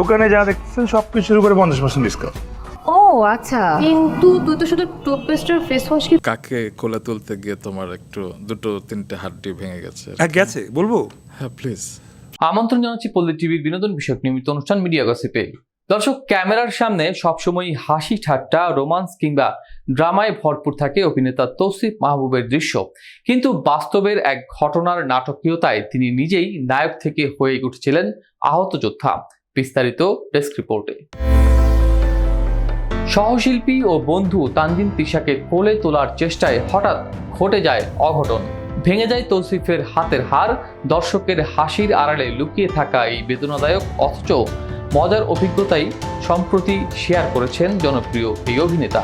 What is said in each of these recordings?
দোকানে যা দেখতেছেন সব কিছুর উপরে পঞ্চাশ পার্সেন্ট ডিসকাউন্ট ও আচ্ছা। কিন্তু তুই তো শুধু টুথপেস্ট আর ফেস ওয়াশ কি কাকে কোলে তুলতে গিয়ে তোমার একটু দুটো তিনটে হাড্ডি ভেঙে গেছে? হ্যাঁ গেছে। বলব? হ্যাঁ প্লিজ আমন্ত্রণ জানাচ্ছি পল্লী টিভির বিনোদন বিষয়ক নিয়মিত অনুষ্ঠান মিডিয়া গসিপে দর্শক ক্যামেরার সামনে সবসময় হাসি ঠাট্টা রোমান্স কিংবা ড্রামায় ভরপুর থাকে অভিনেতা তৌসিফ মাহবুবের দৃশ্য। কিন্তু বাস্তবের এক ঘটনার নাটকীয়তায় তিনি নিজেই নায়ক থেকে হয়ে উঠেছিলেন আহত যোদ্ধা। বিস্তারিত ডেস্ক রিপোর্টে। সহশিল্পী ও বন্ধু তানজিন তিশাকে কোলে তোলার চেষ্টায় হঠাৎ ঘটে যায় অঘটন। ভেঙে যায় তৌসিফের হাতের হার, দর্শকের হাসির আড়ালে লুকিয়ে থাকা এই বেদনাদায়ক অথচ মজার অভিজ্ঞতাই সম্প্রতি শেয়ার করেছেন জনপ্রিয় এই অভিনেতা।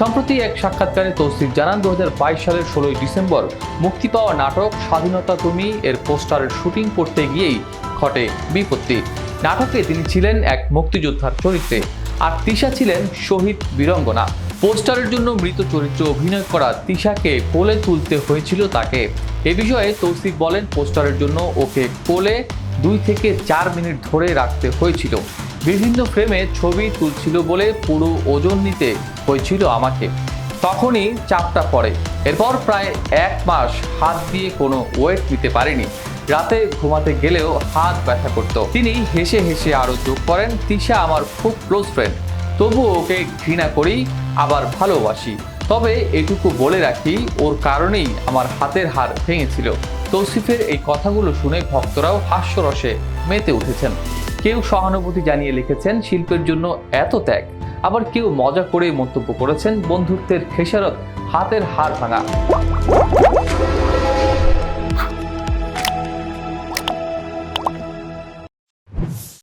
সম্প্রতি এক সাক্ষাৎকারে তৌসিফ জানান দু হাজার বাইশ সালের ষোলোই ডিসেম্বর মুক্তি পাওয়া নাটক, স্বাধীনতা তুমি এর পোস্টারের শুটিং করতে গিয়েই ঘটে বিপত্তি। নাটকে তিনি ছিলেন এক মুক্তিযোদ্ধার চরিত্রে। আর তিশা ছিলেন শহীদ বীরঙ্গনা। পোস্টারের জন্য মৃত চরিত্রে অভিনয় করা তিশাকে কোলে তুলতে হয়েছিল তাকে। এ বিষয়ে তৌসিফ বলেন, পোস্টারের জন্য ওকে কোলে দুই থেকে চার মিনিট ধরে রাখতে হয়েছিল। বিভিন্ন ফ্রেমে ছবি তুলছিল বলে পুরো ওজন নিতে হয়েছিল আমাকে। তখনই চাপটা পড়ে। এরপর প্রায় এক মাস হাত দিয়ে কোনো ওয়েট নিতে পারেনি। রাতে ঘুমাতে গেলেও হাত ব্যথা করত। তিনি হেসে হেসে আরও যোগ করেন, তিশা আমার খুব ক্লোজ ফ্রেন্ড তবুও ওকে ঘৃণা করি, আবার ভালোবাসি। তবে এটুকু বলে রাখি, ওর কারণেই আমার হাতের হাড় ভেঙেছিল। তৌসিফের এই কথাগুলো শুনে ভক্তরাও হাস্যরসে মেতে উঠেছেন। কেউ সহানুভূতি জানিয়ে লিখেছেন, শিল্পের জন্য এত ত্যাগ। আবার কেউ মজা করে মন্তব্য করেছেন, বন্ধুত্বের খেসারত হাতের হাড় ভাঙা।